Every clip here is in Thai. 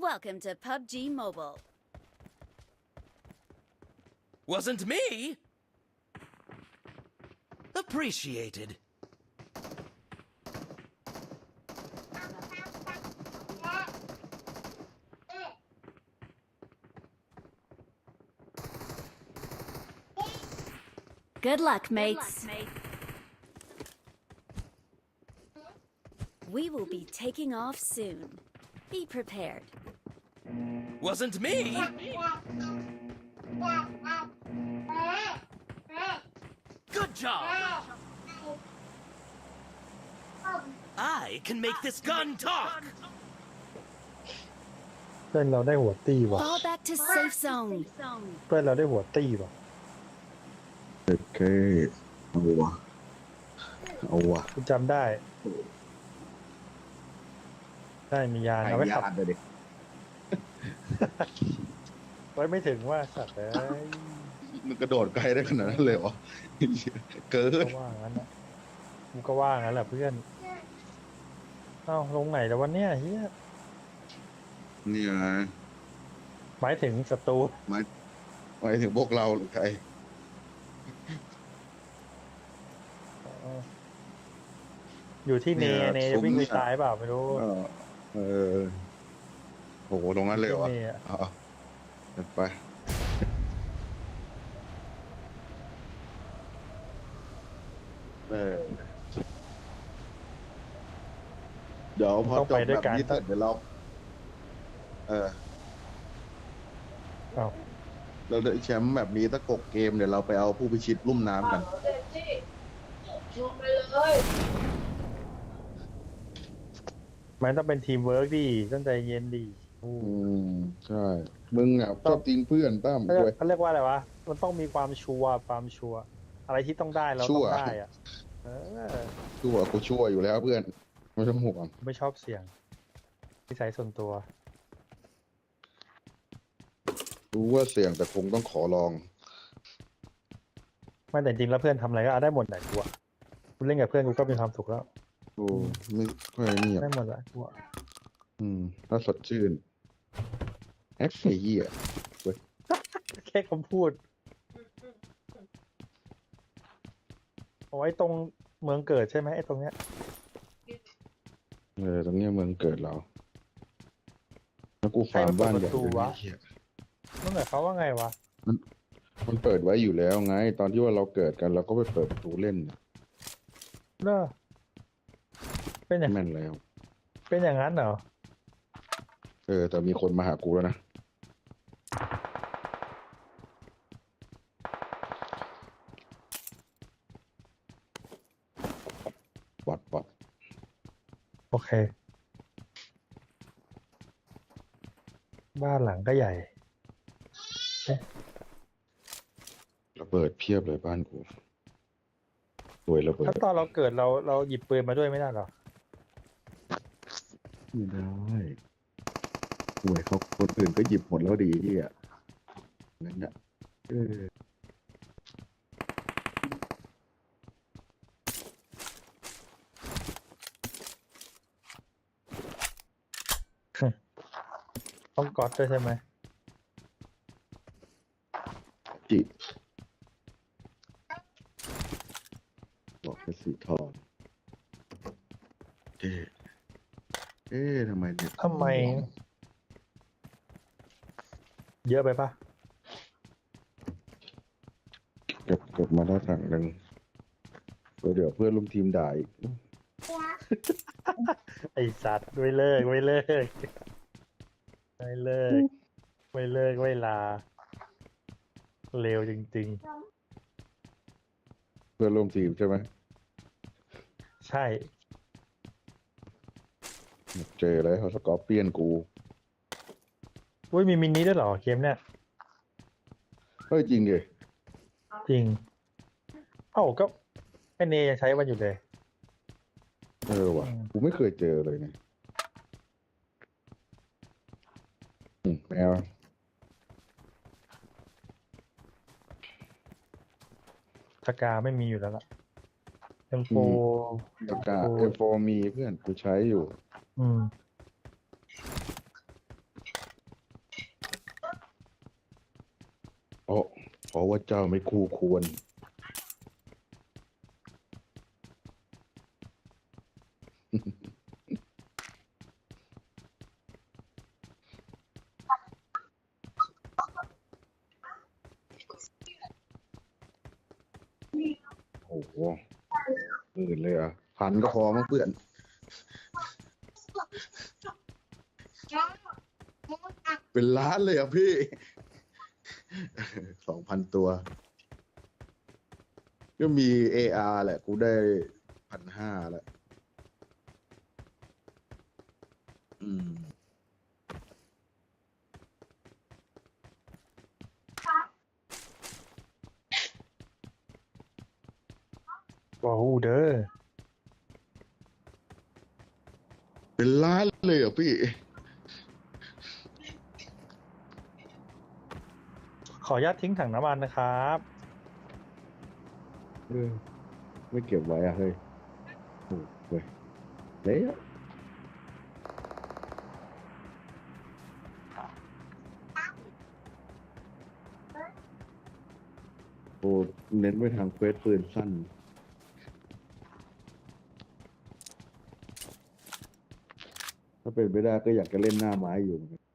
Welcome to PUBG Mobile. Wasn't me! Appreciated. Good luck, mates. We will be taking off soon. Be prepared. Wasn't me! Good job! I can make this gun talk! เพื่อนเราได้หัวตี้ว่ะ Fall back to safe zone. เพื่อนเราได้หัวตี้ว่ะ โอเคเอาวะเอาวะคุณจำได้ ได้มียานหาเอาไว้ขับ ยานเลยดิ ไว้ไม่ถึงว่าสัตว์เอ้ยมันกระโดดไกลได้ขนาดนั้นเลยเหรอเกินก็ว่างั้นนะมันก็ว่างั้นแหละเพื่อนเอ้าลงไหนแล้ววันเนี้ยเฮียนี่ไงหมายถึงศัตรูหมายหมายถึงพวกเราหรือใครอยู่ที่เนเนี่ยเนซุ้จะมวิ่งไปเนี่ยตายเปล่าไม่รู้เออ เออโหตรงนั้นเลยเหรอที่เนอะ เอาเอาเดินไป เออเดี๋ยวพอจบแบบนี้เสร็จเดี๋ยวเรา เออเอ้าเราได้แชมป์แบบนี้ถ้ากกเกมเดี๋ยวเราไปเอาผู้พิชิตลุ่มน้ำกันมันต้องเป็นทีมเวิร์กดิต้องใจเย็นดิ อืมใช่ มึงอะชอบทิ้งเพื่อนตั้มเขาเรียกเว้ยเขาเรียกว่าอะไรวะ มันต้องมีความชัวร์ความชัวร์อะไรที่ต้องได้เราชัต้อวร์ งได้อะเออ ชั่วกูชั่วอยู่แล้วเพื่อนไม่ต้องห่วงไม่ชอบเสี่ยงนิสัยส่วนตัว รู้ว่าเสี่ยงแต่คงต้องขอลอง ไม่แต่จริงแล้วเพื่อนทำอะไรก็เอาได้หมดแหละกูอะกูเล่นกับเพื่อนกูก็มีความสุขแล้ว โอ้ไม่ค่อยนี่อะได้หมดแหละกูอะอืมถ้าสดชื่น แอคไอ้เหี้ยแค่คำพูดเอาไว้ตรงเมืองเกิดใช่ไหมไอ้ตรงเนี้ยเออตรงเนี้ยเมืองเกิดเราแล้วกูฟาร์มบ้านใหญ่เลยนะเหี้ยนั่นหมายความว่าไงวะมันเปิดไว้อยู่แล้วไง ตอนที่ว่าเราเกิดกันเราก็ไปเปิดประตูเล่นน่ะเนอะเป็นอย่างแม่นแล้ว เป็นอย่างนั้นเหรอ เออ แต่มีคนมาหากูแล้วนะ วัดวัดโอเค บ้านหลังก็ใหญ่ระเบิดเพียบเลยบ้านกูรวยระเบิดถ้าตอนเราเกิดเราเราหยิบปืนมาด้วยไม่ได้เหรอ ไม่ได้ หวยเขาคนอื่นก็หยิบหมดแล้วดีที่อะนั่นน่ะเออต้องกอดด้วยใช่ไหม จิบอกเป็นสีทองเอ๊ะเอ๊ะทำไมเนี่ย ทำไม เย อะไปปะเก็บเก็บมาได้ถังหนึ่งเดี๋ยวเดี๋ยวเพื่อนร่วมทีมด่าอีกไอสัตว์ไม่เลิกไม่เลิกไม่เลิกไม่เลิกไม่ลาเร็วจริงเพื่อนร่วมทีมใช่ไหมๆใช่ เจอแล้วเขาสกอร์เปียนกู อุ้ยมีมินิด้วยเหรอเกมเนี่ยเฮ้ยจริงดิจริงเอ้าก็ไอเนยังใช้มันอยู่เลย เออว่ะอืมกูไม่เคยเจอเลยเนี่ยอืมแมวสกาไม่มีอยู่แล้วล่ะเอ็มโฟปากกาเอฟโฟมีเพื่อนกูใช้อยู่ อืม ราะว่าเจ้าไม่คู่ควร โอ้โหหมื่นเลยเหรอะพันก็พอมั้งเพื่อน เป็นล้านเลยเหรอะพี่ สองพันตัว ก็มี AR แหละ กูได้พันห้าแหละ อืม ว้าวเด้อ เป็นล้านเลยเหรอะพี่ ข ออนุญาตทิ้งถังน้ำมันนะครับ เออไม่เก็บไว้อะเฮ้ยโอ้เว้ยเละอะโอ้เน้นไปทางเควสปืนสั้น ถ้าเป็นไปได้ก็อยากจะเล่นหน้าไม้อยู่เหมือนกัน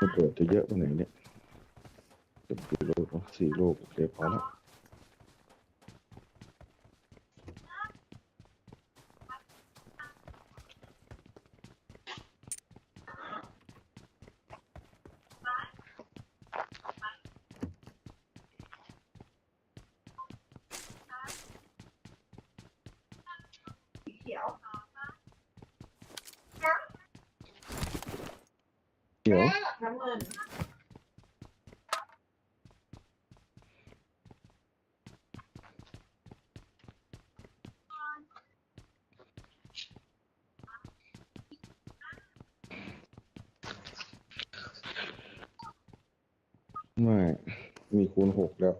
ระเบิดจะเยอะไปไหนเนี่ยจะกี่ลูกวะสี่ ลูกโอเคพอแล้ว เดี๋ยว น้ำเงิน ไม่ มีคูณ หกแล้ว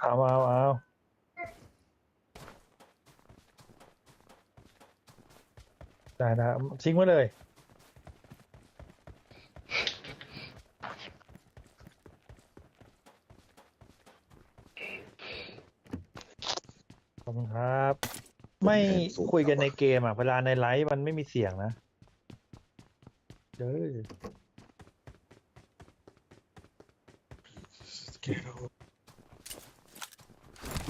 เอาเอาเอาได้นะทิ้งไว้เลย ขอบคุณครับ ไม่คุยกันในเกมอะ เวลาในไลฟ์มันไม่มีเสียงนะ เด้อ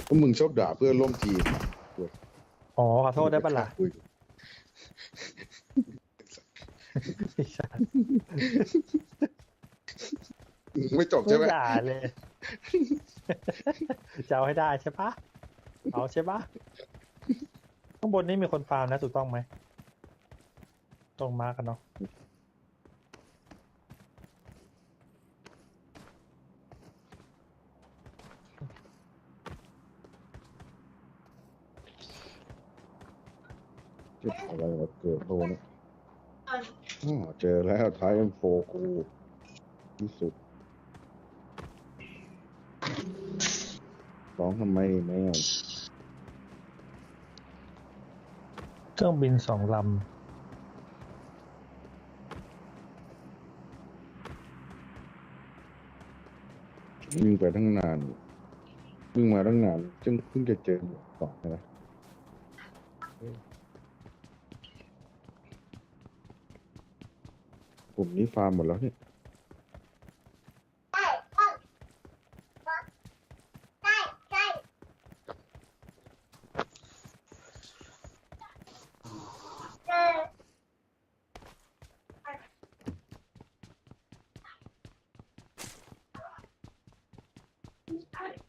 ก็มึงชอบด่าเพื่อนร่วมทีมอ๋อขอโทษได้ปะล่ะ คุยไม่ใช่ไม่จบใช่ไหม ไม่ด่าเลย จะเอาให้ได้ใช่ปะเอาใช่ปะข้างบนนี่มีคนฟาร์มนะถูกต้องไหม ตรงมากันเนาะจะอะไรวะเกิดโทนะอ๋อเจอแล้วท้าย M4 กูที่สุดร้องทำไมแมวเครื่องบินสองลวิ่งไปตั้งนานวิ่งมาตั้งนานจึงเพิ่งจะเจอสองนะ กลุ่มนี้ฟาร์มหมดแล้วเนี่ย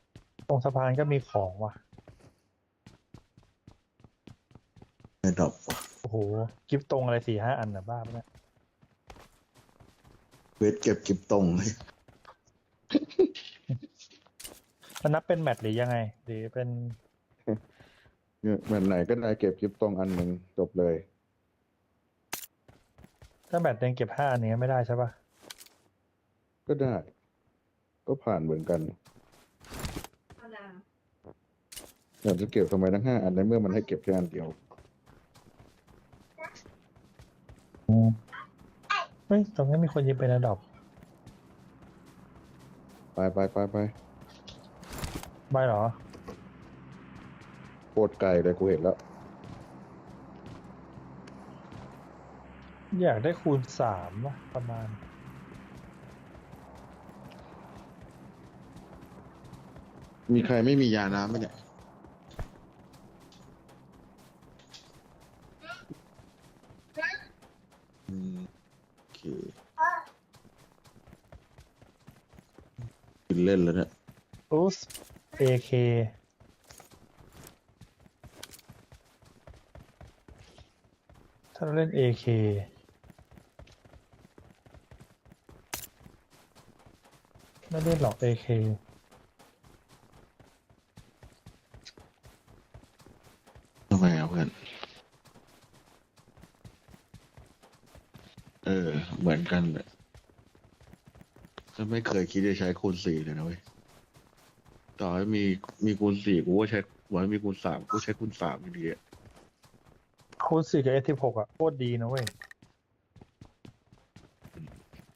ำตรงสะพานก็มีของว่ะไม่ดอกโอ้โหกิฟตรงอะไรสี่ห้าอันนะบ้าปะเนี่ย เวทเก็บกิบตรงเลยมันนับเป็นแมตช์หรือยังไง หรือเป็นเนี่ยแบบไหนก็ได้เก็บกิบตรงอันหนึ่งจบเลย ถ้าแมตช์หนึ่งเก็บห้าอันนี้ไม่ได้ใช่ปะก็ได้ ก็ผ่านเหมือนกันอยากจะเก็บทำไมทั้งห้าอันในเมื่อมันให้เก็บแค่อันเดียว เฮ้ยตรงนี้มีคนยิงเป็นระดับไปไปไปไปใบเหรอ โคตรไกลเลยกูเห็นแล้ว อยากได้คูณสามวะประมาณ มีใครไม่มียาน้ำไหมเนี่ย อืมโอเคินเล่นแล้วเนี่ยอุ๊ส AK ถ้าเราเล่น AK ไม่เล่นหรอก AK ำไมอะเพื่อน เออ เหมือนกันเลยฉั นไม่เคยคิดจะใช้คูณสี่เลยนะเว้ย ต่อให้มีมีคูณสี่กูก็ใช้วันมีคูณสามกูใช้คูณสามอยู่ดีอะคูณ4กับ S16 อะโคตรดีนะเว้ย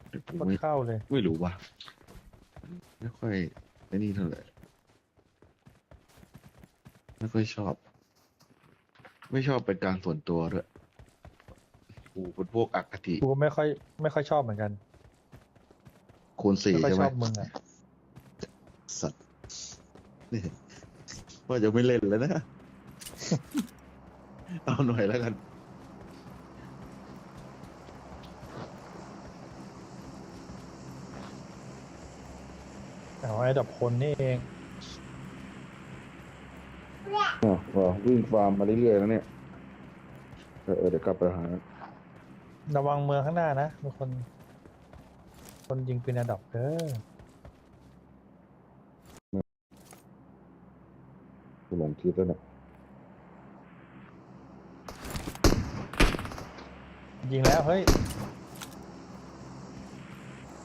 แต่กูโคตรไม่เข้าเลย ไม่รู้ว่าไม่ค่อยไอ้นี่เท่าไหร่ไม่ค่อยชอบ ไม่ชอบเป็นการส่วนตัวด้วยกูเป็นพวกอคติ กูก็ไม่ค่อย ไม่ค่อยชอบเหมือนกัน คูณสี่ไม่ค่อยใช่ไหชมอบมึงอะสัตว์นี่ว่าจะไม่เล่นแล้วนะ เอาหน่อยแล้วกันเอาไอ้ดับคนนี่เองอ๋ออ๋อวิ่งฟาร์มมาเรื่อยๆแล้วเนี่ยเออเออเดี๋ยวกลับไปหา ระวังเมืองข้างหน้านะมีคน คนยิงปืนระดับเด้อกูหลงทิศแล้วเนี่ยยิงแล้วเฮ้ย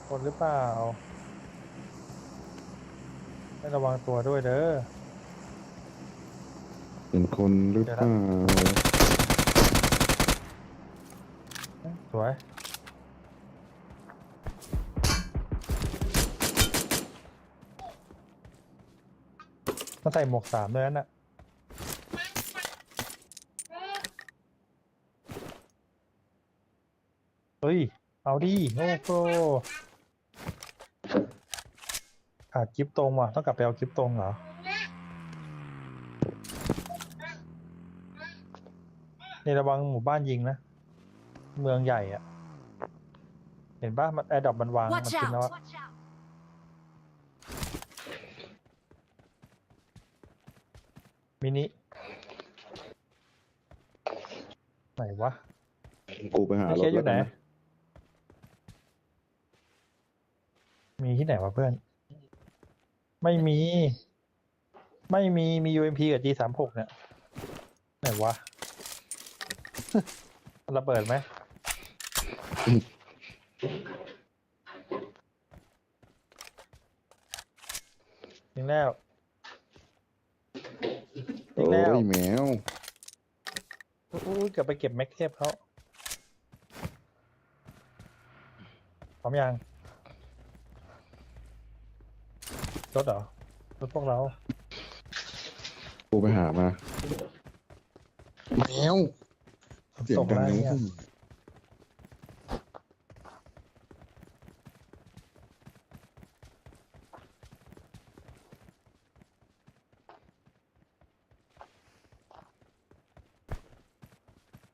คนหรือเปล่าให้ระวังตัวด้วยเด้อ เป็นคนหรือเปล่า สวย มาใส่หมวกสามด้วยนั่นน่ะเฮ้ย เอาดิโอ้โหขาดกิฟตรงว่ะ ต้องกลับไปเอากิฟตรงเหรอนี่ระวังหมู่บ้านยิงนะ เมืองใหญ่อะเห็นป่ะมันแอร์ดรอปมันวาง มัน Watch กินแล้ว out! อะ มินิ ไหนวะกูไปหาไอรเคถสอแล้วยู่ไหน กันนะมีที่ไหนวะเพื่อน ไม่มี ไม่มี มี UMP กับ G สามหกเนี่ย ไหนวะ ระเบิดไหม ยิงแล้ว ยิโอ้งแล้วยแมวอุ้ยเกือบไปเก็บแม็กเทปเขาพร้อมยังรถเหรอรถพวกเรา กูไปหามา แมวเสียงส่งดังได้นะเนี่ยพุ่ง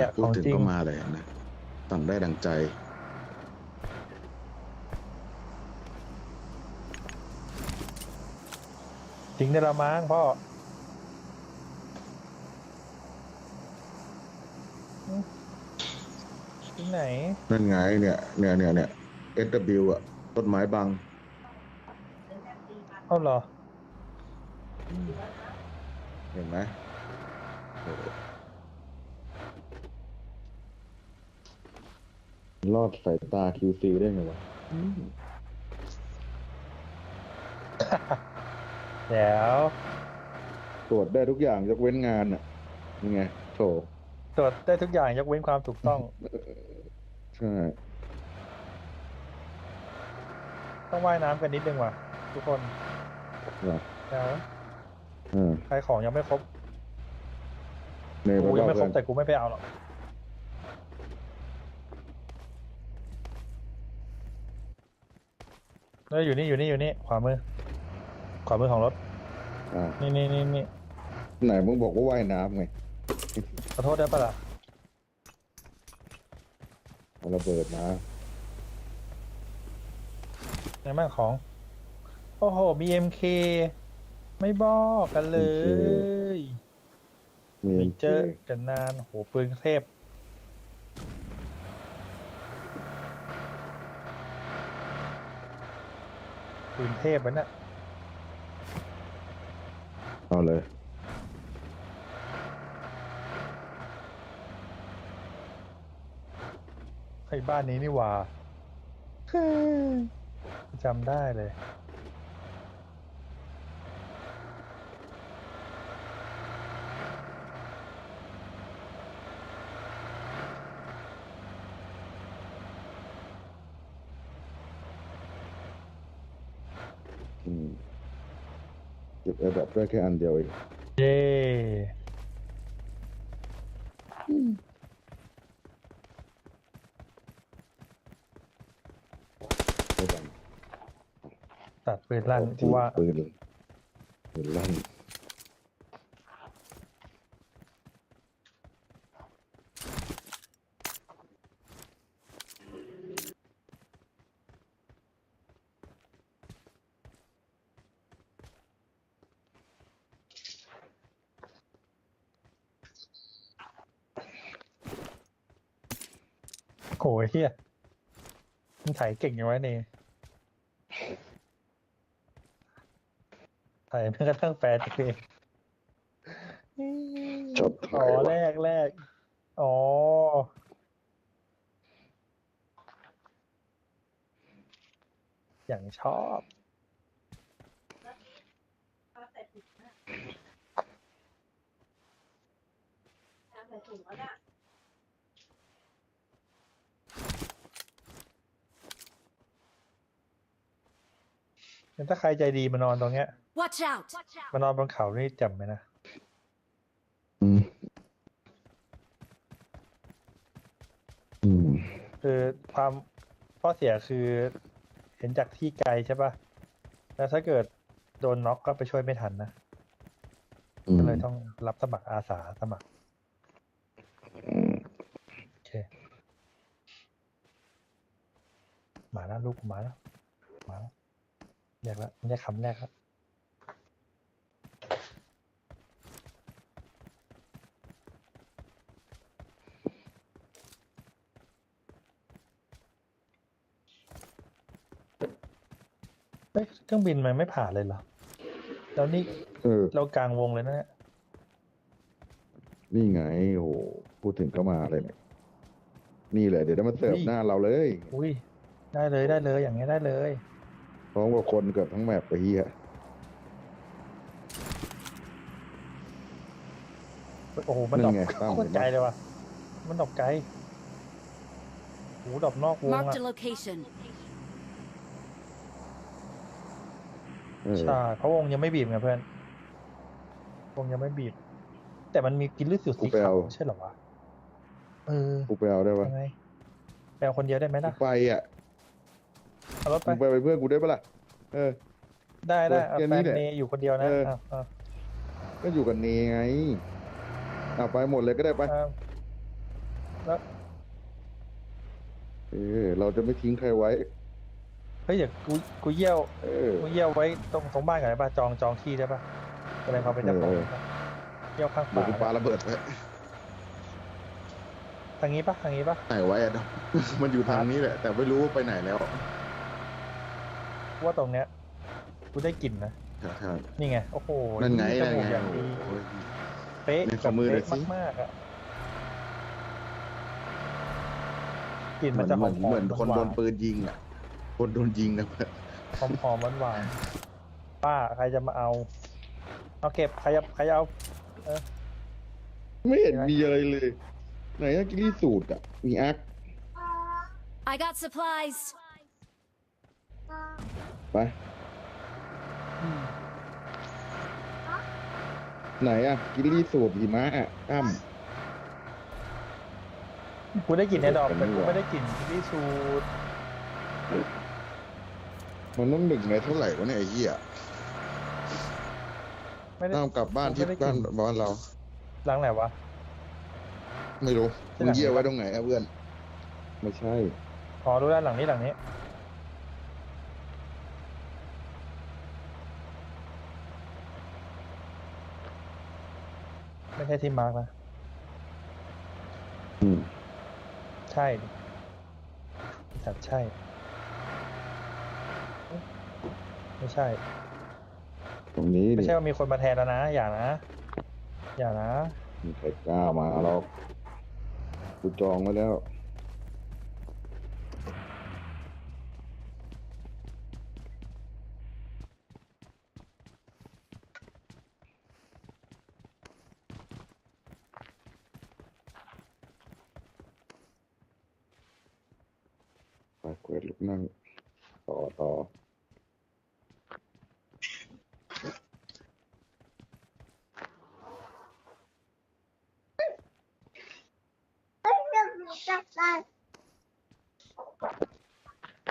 ี่ยพูดถึงก็มาเลยนะทำได้ดังใจ จริงได้ละมั้งพ่อที่ไหน นั่นไงเนี่ย เนี่ยเนี่ยเนี่ย SW อะ ต้นไม้บังเอาเหรอ เห็นไหม รอดสายตา QC ได้ไงวะเดี๋ยวตรวจได้ทุกอย่างยกเว้นงานอะนี่ไงโถตรวจได้ทุกอย่างยกเว้นความถูกต้อง ใช่ ต้องว่ายน้ำกันนิดนึงว่ะ ทุกคนเหรอเดี๋ยวเออใครของยังไม่ครบเนยกูยังไม่ครบเพื่แต่อนกูไม่ไปเอาหรอก เอออยู่นี่อยู่นี่อยู่นี่ขวามือ ขวามือของรถ อ่านี่นี่นี่นี่ไหนมึงบอกว่าว่ายน้ำไงขอโทษได้ปะล่ะเอาระเบิดมาในบ้านของ โอ้โห BMK ไม่บอกกันเลย มี ไม่เจอกันนานโหปืนเทพ ปืนเทพมันน่ะเอาเลย ไอ้บ้านนี้นี่หว่า จำได้เลย อืม เก็บแอร์แบบได้แค่อันเดียวเองเย้ไม่ดังตัดปืนลั่นกูว่าปืนเลยปืนลั่น โห เฮียมันถ่ายเก่งอย่างไว้นี่ถ่ายแม้กระทั่งแฟนตัวเองชอบอ๋ถ่าอยแรว่ะกแรกอ๋ออย่างชอบงั้น ถ้าใครใจดีมานอนตรงเนี้ย Watch out! มานอนบนเขานี่จำไหมนะอืมอืมคือความข้อเสียคือเห็นจากที่ไกลใช่ปะแล้วถ้าเกิดโดนน็อกก็ไปช่วยไม่ทันนะ อืมก็เลยต้องรับสมัครอาสาสมัครโอเคมาแล้วลูกมาแล้วมาแล้ว เรียกแล้วเรียกคำแรกแล้วเฮ้ยเครื่องบินมันไม่ผ่านเลยเหรอ แล้วนี่เออ เรากลางวงเลยนะเนี่ยนี่ไงโอ้โหพูดถึงก็มาเลยเนี่ยนี่แหละเดี๋ยวจะมาเสิร์ฟเฮ้ยหน้าเราเลย อุ้ย ได้เลยได้เลย อย่างเงี้ยได้เลย พร้อมกับคนเกือบทั้งแมปไปเฮียโอ้โห มันดรอปนั่นไงตั้มโคตรไกลเลยว่ะ มันดรอปไกลโอ้โหดรอปนอกวง Marked อะ a location. เออใช่เพราะวงยังไม่บีบไงเพื่อน วงยังไม่บีบ แต่มันมีกินลือดสุดสีขาวไม่ใช่เหรอวะ เออกูไปเอาได้ปะยังไงไปเอาคนเดียวได้ไหมกูล่ะ ไปอะ เอารถไป มึงไปเป็นเพื่อนกูได้ปะล่ะเออ ได้ได้เออเอาแค่แฟนี้นแหละเนยอยู่คนเดียวนะเออ เอาเอาก็อยู่กับเนไงอะไปหมดเลยก็ได้ไป เอาแล้วเออ เราจะไม่ทิ้งใครไว้ไปฮ้ยเดี๋ยวกูกูเยี่ยวเออ กูเยี่ยวไว้ตรงตรงบ้านก่อนได้ป่ะจองจองที่ได้ป่ะแสดงความเป็นเจ้าของเออ เยี่ยวข้างเดี๋ยวกูปาป่าระเบิดไปทางนี้ป่ะทางนี้ป่ะไหนไว้อะเนาะมันอยู่ทางนี้แหละ แต่ไม่รู้ว่าไปไหนแล้ว ว่าตรงเนี้ยกูได้กลิ่นนะ ใช่ใช่นี่ไง โอ้โหนั่นไงจนั่นมูกไงอย่างดีโอ้ย เป๊ะในขอมือหน่อยสิ เป๊ะมากๆอะกลิ่นเหมัมืนอนจะหเหอมืมอนๆเหมือนคนหวาโดนปืนยิงอะ คนโดนยิงนะหอมหอมหวานหวานๆป้าใครจะมาเอา เอาเก็บใครจะใครจะเอา ไม่เห็นมีอะไรเลย ไหนอะกิลี่สูตรอะ มีอาร์ค I got supplies. ไป ไหนอะกิลี่สูตรหิมะอะตั้มกูได้กลิ่นในดอกเป็นแต่กูหัวไม่ได้กลิ่นที่สูตรมันต้องหนึ่งในเท่าไหร่วะเนี่ยไอ้เหี้ยไม่ได้ ต้องกลับบ้านที่ไม่ได้กิบ้านนบ้านเราหลังไหนวะ ไม่รู้ที่มึไหนงเยี่ยวไว้ตรงไหนอะเพื่อน ไม่ใช่อ๋อรู้แล้วหลังนี้หลังนี้ ไม่ใช่ที่มาร์กนะ อืมใช่ดิสัตว์ใช่ไม่ใช่ ตรงนี้ไม่ดิใช่ว่ามีคนมาแทนแล้วนะ อย่านะ อย่านะ มีใครกล้ามาหรอกกูจองไว้แล้ว ไปเปิดลูกนั่ง ต่อต่อ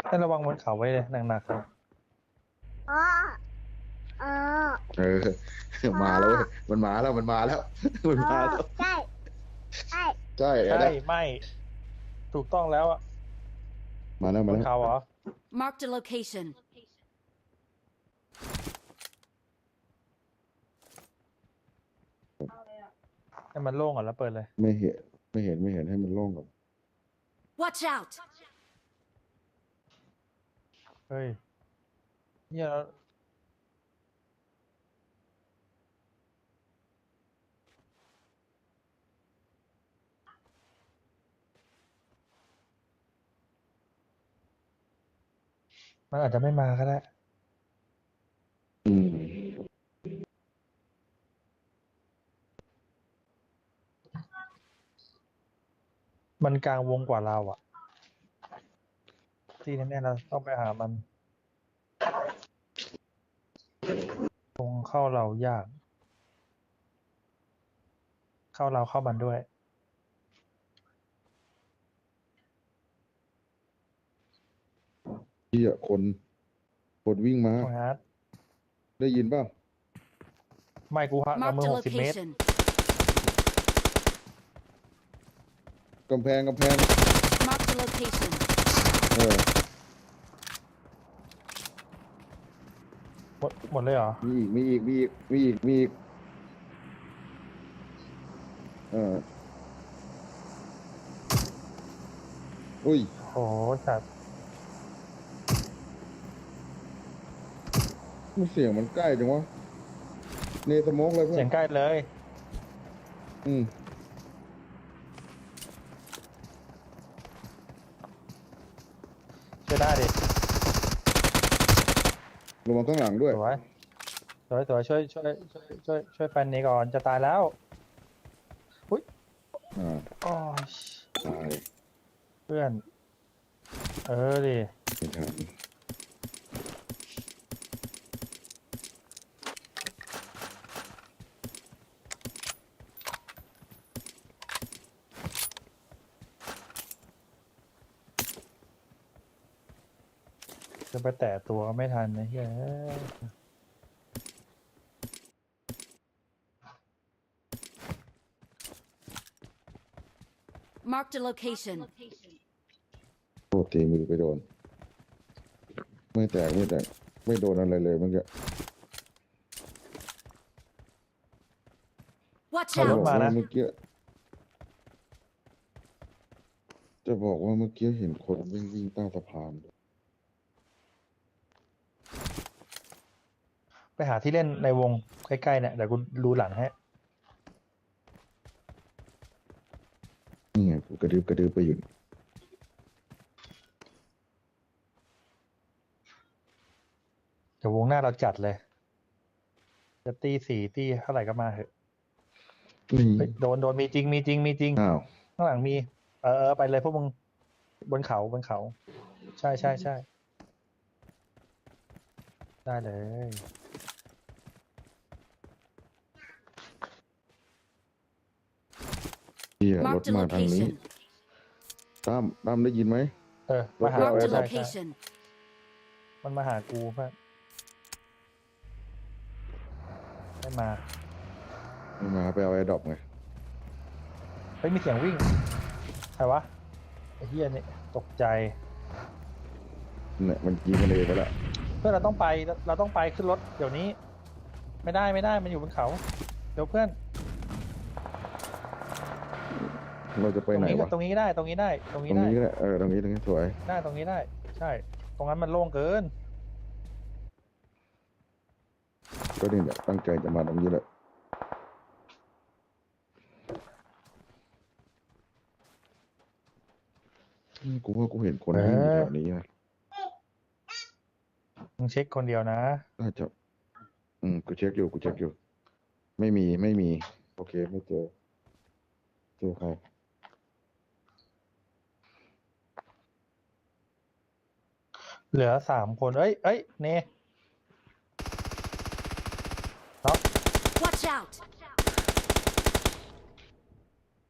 ให้ระวังบน เขาไว้เลยหนักๆเลยเออ มาแล้วเว้ยมันมาแล้วมันมาแล้ว มันมาแล้วใช่ใช่ใช่อะใช่นะไม่ ถูกต้องแล้วอะมาแล้วบมานแล้วเขาเหรอ Marked a location. ให้มันโล่งก่อนแล้วเปิดเลย ไม่เห็นไม่เห็นไม่เห็นให้มันโล่งก่อน Watch out. เฮ้ยเนี่ยมันอาจจะไม่มาก็ได้ อืมมันกลางวงกว่าเราอะ ที่แน่ๆเราต้องไปหามันวงเข้าเรายาก เข้าเราเข้ามันด้วย ที่อะคนคนวิ่งมาโอ้ยฮาร์ดได้ยินเปล่าไม่กูหักกับมื Marked อ a หกสิบเมตร location. กำแพงกำแพง Marked a location. เออหมดหมดเลยเหรอ มีอีกมีอีกมีอีกมีอีกมีอีกเอออุ้ยโอ้โหสัตว์มันเสียงมันใกล้จังวะเนสโมกเลยเพื่เสีอยงนใกล้เลย อืม ช่วยได้ดิ ระวังข้างหลังด้วย สวยสวยสวยช่วยช่วยช่วยช่วยช่วยแฟนนี้ก่อนจะตายแล้วอ่าอ๋อตายเพื่อน เออดิ ไม่ทัน ไปแตะตัวก็ไม่ทันนะเฮ้ย Marked a location. โทษทีมือไปโดน ไม่แตกไม่แตกไม่โดนอะไรเลยเมื่อกี้ Watch จะบอก out! ว่ามานะเมื่อกี้จะบอกว่าเมื่อกี้เห็นคนวิ่งวิ่งใต้สะพาน ไปหาที่เล่นในวงใกล้ๆเนี่ยเดี๋ยวกูดูหลังให้นี่ไงกูกระดึบกระดึบไปอยู่เดี๋ยววงหน้าเราจัดเลย จะตีสี่ตีเท่าไหร่ก็มาเถอะนี่เฮ้ยโดนโดนมีจริงมีจริงมีจริง อ้าวข้างหลังมี เออเออไปเลยพวกมึงบนเขาบนเขา ใช่ใช่ใช่ได้เลย เฮียรถ Marked a มาทางนี้ location. ตั้มตั้มได้ยินไหม เออ มาหา Marked a Marked a ใช่ใช่ location. มันมาหากูเพื่อนไม่มาไม่มาไปเอาไอ้ดอกไงเฮ้ยมีเสียงวิ่ง ใครวะไอ้เฮียนี่ตกใจ เนี่ยมันยิงกันเองไปแล้วเพื่อนเราต้องไปเราเราต้องไปขึ้นรถเดี๋ยวนี้ ไม่ได้ไม่ได้มันอยู่บนเขา เดี๋ยวเพื่อน เราจะไปตรงไหนนี้ก็วะตรงนี้ได้ตรงนี้ได้ ตรงตนี้รงได้นี้ก็ได้เออตรงนี้ตรงนี้สวย ได้ตรงนี้ได้ ใช่ ตรงนั้นมันโล่งเกิน ก็นี่แหละตั้งใจจะมาตรงนี้แหละอืมกูว่ากูเห็นคนวิ่งอยู่แถวนี้นะมึงเช็คคนเดียวนะ น่าจะ อืมกูเช็คอยู่กูเช็คอยู่ ไม่มีไม่มี โอเคไม่เจอเจอใคร เหลือสามคน เอ้ยเอ้ยเนน็อก Watch out!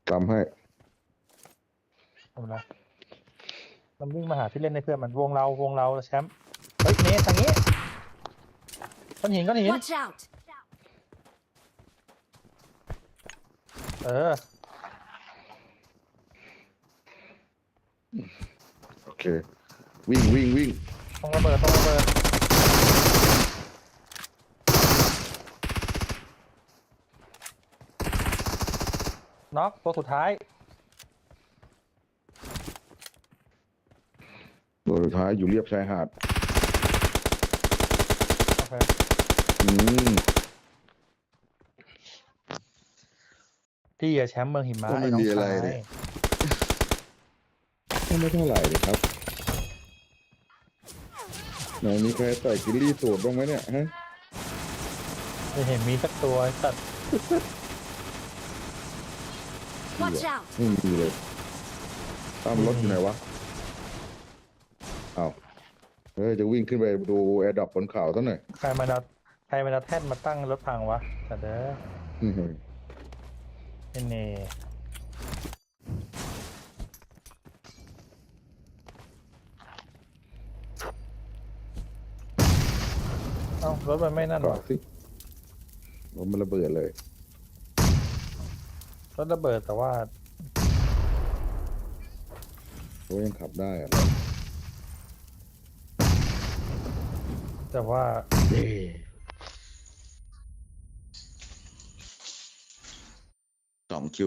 กำให้ ทำไรมันวิ่งมาหาที่เล่นในเพื่อนมันวงเราวงเราแชมป์ เฮ้ยเนทางนี้ก้อนหินก้อนหิน Watch out! เออ โอเค วิ่งวิ่งวิ่งต้องระเบิดต้องระเบิดน็อกตัวสุดท้าย ตัวสุดท้ายอยู่เรียบชายหาด โอเค อืม พี่อะแชมป์เมืองหิมะก็ไม่อ้น้องมีอะไรชายเนี่ย ก็ไม่เท่าไหร่เลยครับ ไหนมีใครใส่กิลลี่สูตรบ้างไหมเนี่ยฮะไม่เห็นมีสักตัวตัด Watch out! ไม่มีเลยตั้มรถอยู่ไหนวะอ้าวเฮ้ยจะวิ่งขึ้นไปดูแอร์ดรอปบนเขาซะหน่อย ใครมาเอาใครมาเอาแท่นมาตั้งรถพังวะแต่เด้ออื้อหือเอ็นเนเอ้า รถมันไม่นั่นก่อวะนสิรถมันระเบิดเลย รถระเบิดแต่ว่ารถยังขับได้อะแต่ว่าสองคิว